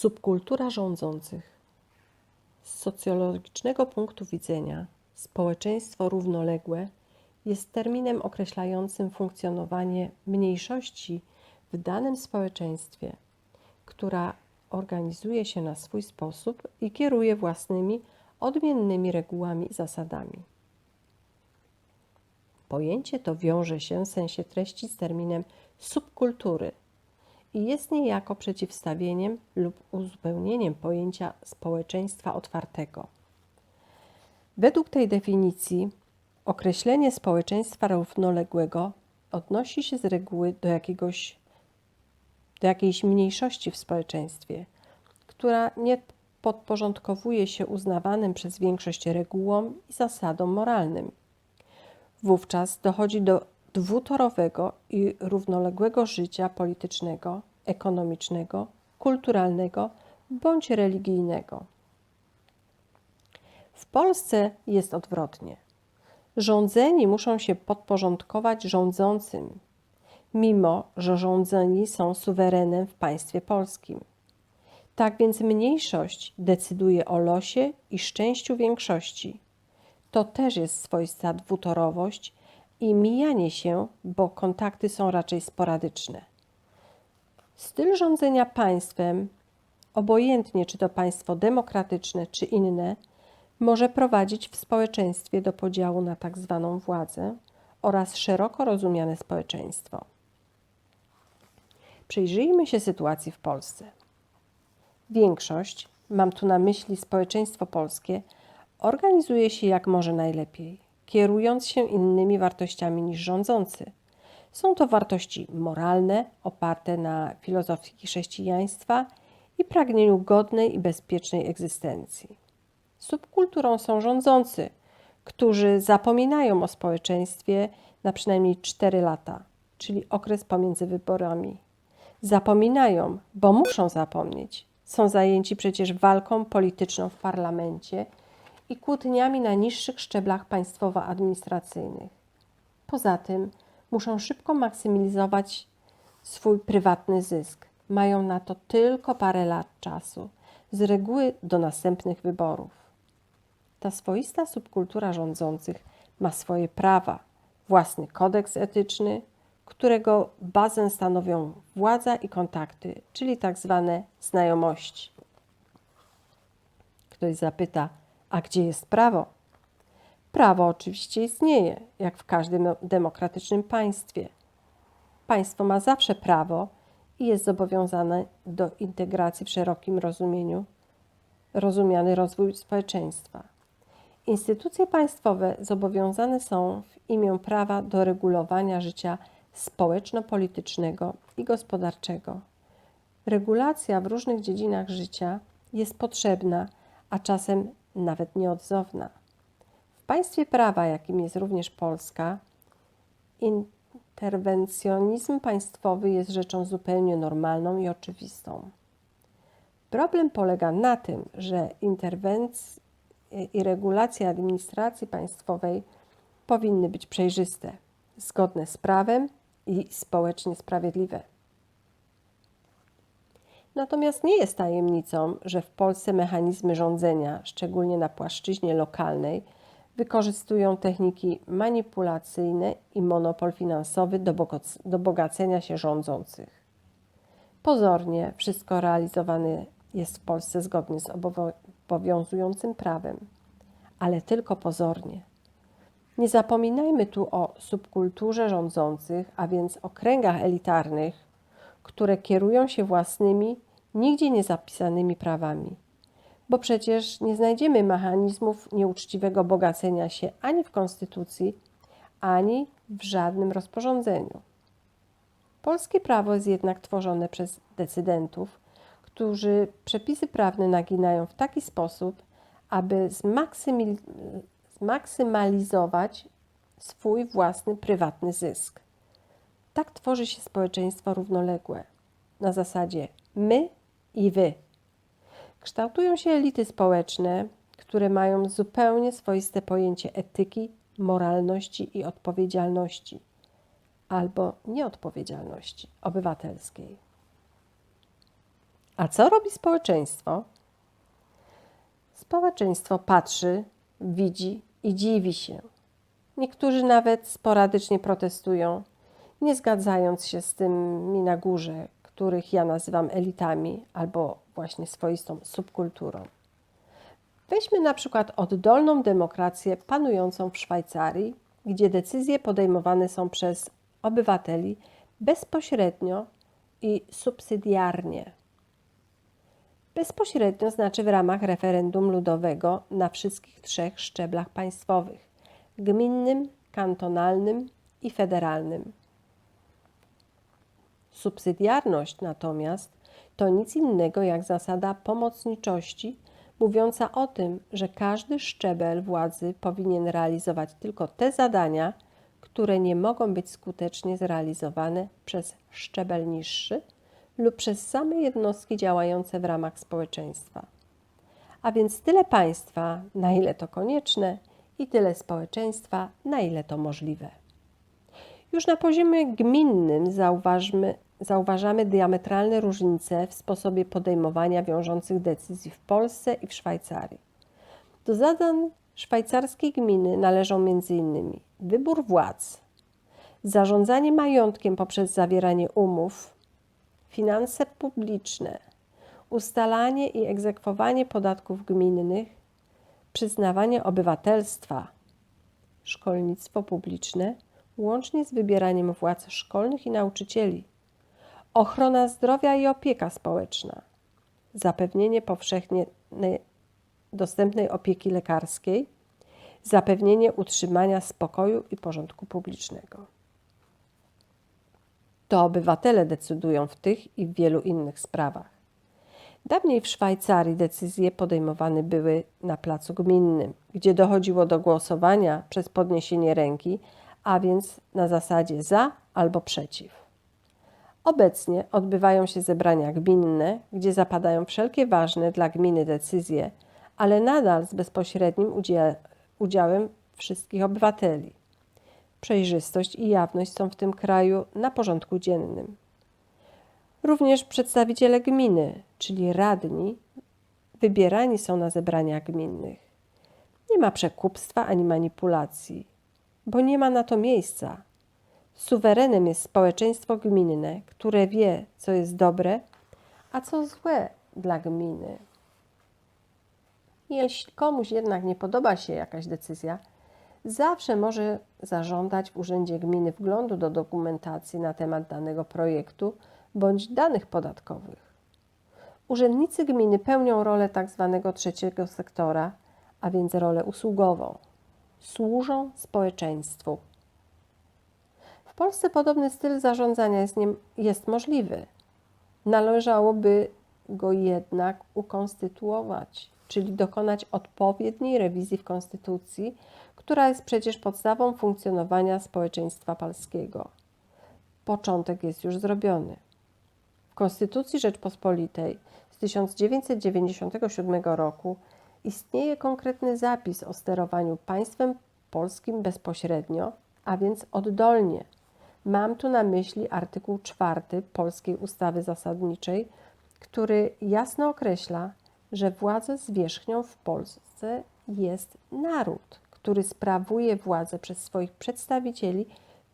Subkultura rządzących. Z socjologicznego punktu widzenia społeczeństwo równoległe jest terminem określającym funkcjonowanie mniejszości w danym społeczeństwie, która organizuje się na swój sposób i kieruje własnymi, odmiennymi regułami i zasadami. Pojęcie to wiąże się w sensie treści z terminem subkultury i jest niejako przeciwstawieniem lub uzupełnieniem pojęcia społeczeństwa otwartego. Według tej definicji określenie społeczeństwa równoległego odnosi się z reguły do, jakiegoś, do jakiejś mniejszości w społeczeństwie, która nie podporządkowuje się uznawanym przez większość regułom i zasadom moralnym. Wówczas dochodzi do dwutorowego i równoległego życia politycznego, ekonomicznego, kulturalnego bądź religijnego. W Polsce jest odwrotnie. Rządzeni muszą się podporządkować rządzącym, mimo że rządzeni są suwerenem w państwie polskim. Tak więc mniejszość decyduje o losie i szczęściu większości. To też jest swoista dwutorowość i mijanie się, bo kontakty są raczej sporadyczne. Styl rządzenia państwem, obojętnie czy to państwo demokratyczne czy inne, może prowadzić w społeczeństwie do podziału na tak zwaną władzę oraz szeroko rozumiane społeczeństwo. Przyjrzyjmy się sytuacji w Polsce. Większość, mam tu na myśli społeczeństwo polskie, organizuje się jak może najlepiej, kierując się innymi wartościami niż rządzący. Są to wartości moralne, oparte na filozofii chrześcijaństwa i pragnieniu godnej i bezpiecznej egzystencji. Subkulturą są rządzący, którzy zapominają o społeczeństwie na przynajmniej 4 lata, czyli okres pomiędzy wyborami. Zapominają, bo muszą zapomnieć. Są zajęci przecież walką polityczną w parlamencie i kłótniami na niższych szczeblach państwowo-administracyjnych. Poza tym muszą szybko maksymalizować swój prywatny zysk. Mają na to tylko parę lat czasu, z reguły do następnych wyborów. Ta swoista subkultura rządzących ma swoje prawa, własny kodeks etyczny, którego bazę stanowią władza i kontakty, czyli tak zwane znajomości. Ktoś zapyta, a gdzie jest prawo? Prawo oczywiście istnieje, jak w każdym demokratycznym państwie. Państwo ma zawsze prawo i jest zobowiązane do integracji w szerokim rozumieniu, rozumiany rozwój społeczeństwa. Instytucje państwowe zobowiązane są w imię prawa do regulowania życia społeczno-politycznego i gospodarczego. Regulacja w różnych dziedzinach życia jest potrzebna, a czasem nawet nieodzowna. Państwie prawa, jakim jest również Polska, interwencjonizm państwowy jest rzeczą zupełnie normalną i oczywistą. Problem polega na tym, że interwencja i regulacja administracji państwowej powinny być przejrzyste, zgodne z prawem i społecznie sprawiedliwe. Natomiast nie jest tajemnicą, że w Polsce mechanizmy rządzenia, szczególnie na płaszczyźnie lokalnej, wykorzystują techniki manipulacyjne i monopol finansowy do, bogacenia się rządzących. Pozornie wszystko realizowane jest w Polsce zgodnie z obowiązującym prawem, ale tylko pozornie. Nie zapominajmy tu o subkulturze rządzących, a więc o kręgach elitarnych, które kierują się własnymi, nigdzie nie zapisanymi prawami. Bo przecież nie znajdziemy mechanizmów nieuczciwego bogacenia się ani w Konstytucji, ani w żadnym rozporządzeniu. Polskie prawo jest jednak tworzone przez decydentów, którzy przepisy prawne naginają w taki sposób, aby zmaksymalizować swój własny prywatny zysk. Tak tworzy się społeczeństwo równoległe, na zasadzie my i wy. Kształtują się elity społeczne, które mają zupełnie swoiste pojęcie etyki, moralności i odpowiedzialności, albo nieodpowiedzialności obywatelskiej. A co robi społeczeństwo? Społeczeństwo patrzy, widzi i dziwi się. Niektórzy nawet sporadycznie protestują, nie zgadzając się z tymi na górze, których ja nazywam elitami albo właśnie swoistą subkulturą. Weźmy na przykład oddolną demokrację panującą w Szwajcarii, gdzie decyzje podejmowane są przez obywateli bezpośrednio i subsydiarnie. Bezpośrednio znaczy w ramach referendum ludowego na wszystkich trzech szczeblach państwowych gminnym, kantonalnym i federalnym. Subsydiarność natomiast to nic innego jak zasada pomocniczości, mówiąca o tym, że każdy szczebel władzy powinien realizować tylko te zadania, które nie mogą być skutecznie zrealizowane przez szczebel niższy lub przez same jednostki działające w ramach społeczeństwa. A więc tyle państwa, na ile to konieczne, i tyle społeczeństwa, na ile to możliwe. Już na poziomie gminnym zauważmy, zauważamy diametralne różnice w sposobie podejmowania wiążących decyzji w Polsce i w Szwajcarii. Do zadań szwajcarskiej gminy należą m.in. wybór władz, zarządzanie majątkiem poprzez zawieranie umów, finanse publiczne, ustalanie i egzekwowanie podatków gminnych, przyznawanie obywatelstwa, szkolnictwo publiczne, łącznie z wybieraniem władz szkolnych i nauczycieli, ochrona zdrowia i opieka społeczna, zapewnienie powszechnie dostępnej opieki lekarskiej, zapewnienie utrzymania spokoju i porządku publicznego. To obywatele decydują w tych i w wielu innych sprawach. Dawniej w Szwajcarii decyzje podejmowane były na placu gminnym, gdzie dochodziło do głosowania przez podniesienie ręki, a więc na zasadzie za albo przeciw. Obecnie odbywają się zebrania gminne, gdzie zapadają wszelkie ważne dla gminy decyzje, ale nadal z bezpośrednim udziałem wszystkich obywateli. Przejrzystość i jawność są w tym kraju na porządku dziennym. Również przedstawiciele gminy, czyli radni, wybierani są na zebraniach gminnych. Nie ma przekupstwa ani manipulacji, bo nie ma na to miejsca. Suwerenem jest społeczeństwo gminne, które wie, co jest dobre, a co złe dla gminy. Jeśli komuś jednak nie podoba się jakaś decyzja, zawsze może zażądać w Urzędzie Gminy wglądu do dokumentacji na temat danego projektu bądź danych podatkowych. Urzędnicy gminy pełnią rolę tzw. Tak trzeciego sektora, a więc rolę usługową. Służą społeczeństwu. W Polsce podobny styl zarządzania jest, nie, jest możliwy. Należałoby go jednak ukonstytuować, czyli dokonać odpowiedniej rewizji w Konstytucji, która jest przecież podstawą funkcjonowania społeczeństwa polskiego. Początek jest już zrobiony. W Konstytucji Rzeczpospolitej z 1997 roku istnieje konkretny zapis o sterowaniu państwem polskim bezpośrednio, a więc oddolnie. Mam tu na myśli artykuł 4 Polskiej Ustawy Zasadniczej, który jasno określa, że władzę zwierzchnią w Polsce jest naród, który sprawuje władzę przez swoich przedstawicieli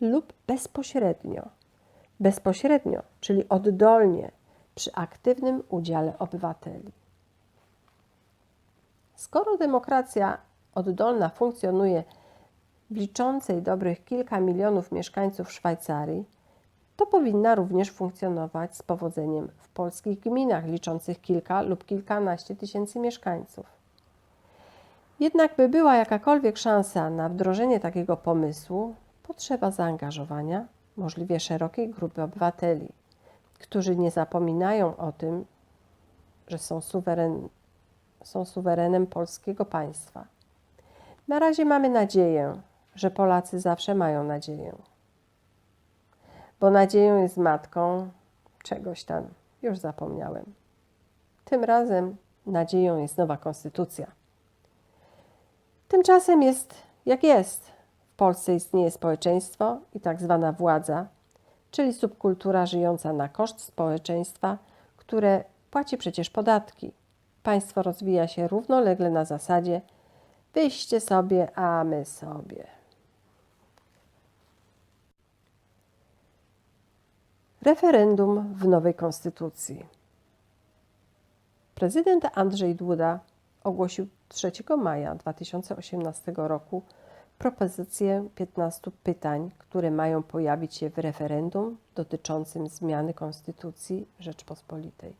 lub bezpośrednio bezpośrednio, czyli oddolnie, przy aktywnym udziale obywateli. Skoro demokracja oddolna funkcjonuje liczącej dobrych kilka milionów mieszkańców Szwajcarii, to powinna również funkcjonować z powodzeniem w polskich gminach liczących kilka lub kilkanaście tysięcy mieszkańców. Jednak, by była jakakolwiek szansa na wdrożenie takiego pomysłu, potrzeba zaangażowania możliwie szerokiej grupy obywateli, którzy nie zapominają o tym, że są, suweren, są suwerenem polskiego państwa. Na razie mamy nadzieję, że Polacy zawsze mają nadzieję. Bo nadzieją jest matką czegoś tam, już zapomniałem. Tym razem nadzieją jest nowa konstytucja. Tymczasem jest jak jest. W Polsce istnieje społeczeństwo i tak zwana władza, czyli subkultura żyjąca na koszt społeczeństwa, które Płaci przecież podatki. Państwo rozwija się równolegle na zasadzie wyjście sobie, a my sobie. Referendum w nowej konstytucji. Prezydent Andrzej Duda ogłosił 3 maja 2018 roku propozycję 15 pytań, które mają pojawić się w referendum dotyczącym zmiany Konstytucji Rzeczpospolitej.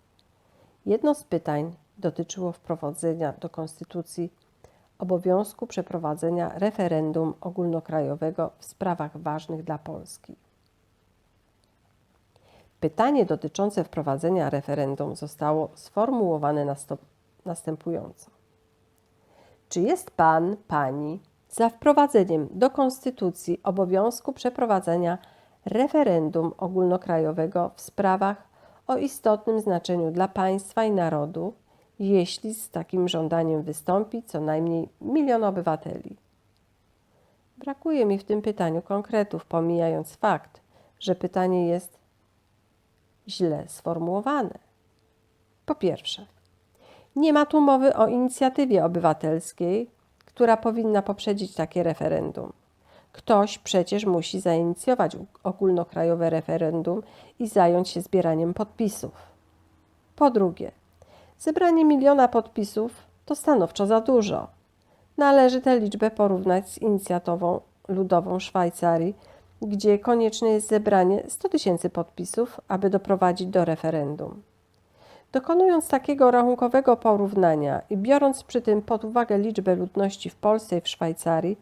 Jedno z pytań dotyczyło wprowadzenia do Konstytucji obowiązku przeprowadzenia referendum ogólnokrajowego w sprawach ważnych dla Polski. Pytanie dotyczące wprowadzenia referendum zostało sformułowane następująco. Czy jest Pan, Pani za wprowadzeniem do Konstytucji obowiązku przeprowadzenia referendum ogólnokrajowego w sprawach o istotnym znaczeniu dla państwa i narodu, jeśli z takim żądaniem wystąpi co najmniej milion obywateli? Brakuje mi w tym pytaniu konkretów, pomijając fakt, że pytanie jest źle sformułowane. Po pierwsze, nie ma tu mowy o inicjatywie obywatelskiej, która powinna poprzedzić takie referendum. Ktoś przecież musi zainicjować ogólnokrajowe referendum i zająć się zbieraniem podpisów. Po drugie, zebranie miliona podpisów to stanowczo za dużo. Należy tę liczbę porównać z inicjatywą ludową Szwajcarii, gdzie konieczne jest zebranie 100 tysięcy podpisów, aby doprowadzić do referendum. Dokonując takiego rachunkowego porównania i biorąc przy tym pod uwagę liczbę ludności w Polsce i w Szwajcarii,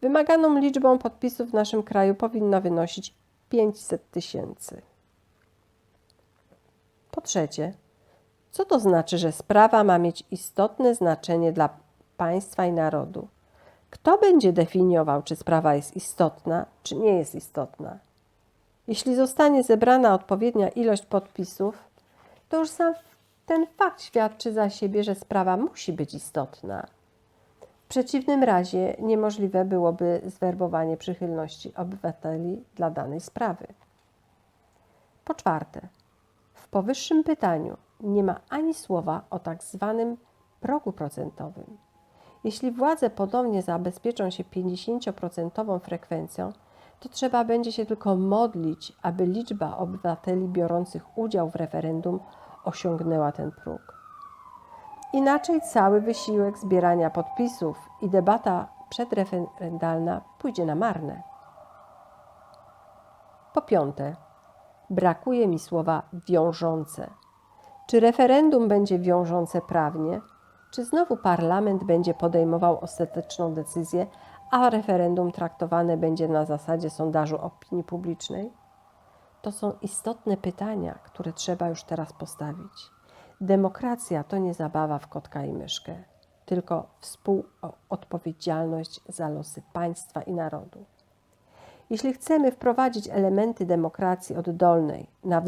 wymaganą liczbą podpisów w naszym kraju powinna wynosić 500 tysięcy. Po trzecie, co to znaczy, że sprawa ma mieć istotne znaczenie dla państwa i narodu? Kto będzie definiował, czy sprawa jest istotna, czy nie jest istotna? Jeśli zostanie zebrana odpowiednia ilość podpisów, to już sam ten fakt świadczy za siebie, że sprawa musi być istotna. W przeciwnym razie niemożliwe byłoby zwerbowanie przychylności obywateli dla danej sprawy. Po czwarte, w powyższym pytaniu nie ma ani słowa o tak zwanym progu procentowym. Jeśli władze ponownie zabezpieczą się 50% frekwencją, to trzeba będzie się tylko modlić, aby liczba obywateli biorących udział w referendum osiągnęła ten próg. Inaczej cały wysiłek zbierania podpisów i debata przedreferendalna pójdzie na marne. Po piąte, brakuje mi słowa wiążące. Czy referendum będzie wiążące prawnie, czy znowu parlament będzie podejmował ostateczną decyzję, a referendum traktowane będzie na zasadzie sondażu opinii publicznej? To są istotne pytania, które trzeba już teraz postawić. Demokracja to nie zabawa w kotka i myszkę, tylko współodpowiedzialność za losy państwa i narodu. Jeśli chcemy wprowadzić elementy demokracji oddolnej na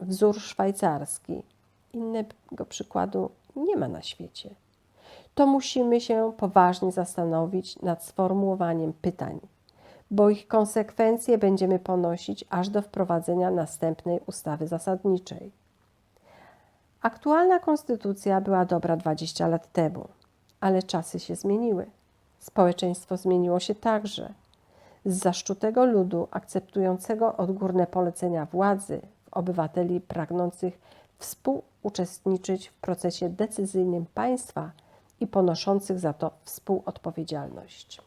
wzór, szwajcarski, innego przykładu nie ma na świecie, to musimy się poważnie zastanowić nad sformułowaniem pytań bo ich konsekwencje będziemy ponosić aż do wprowadzenia następnej ustawy zasadniczej. Aktualna konstytucja była dobra 20 lat temu, ale czasy się zmieniły. Społeczeństwo zmieniło się także. Z zaszczutego ludu akceptującego odgórne polecenia władzy obywateli pragnących współuczestniczyć w procesie decyzyjnym państwa i ponoszących za to współodpowiedzialność.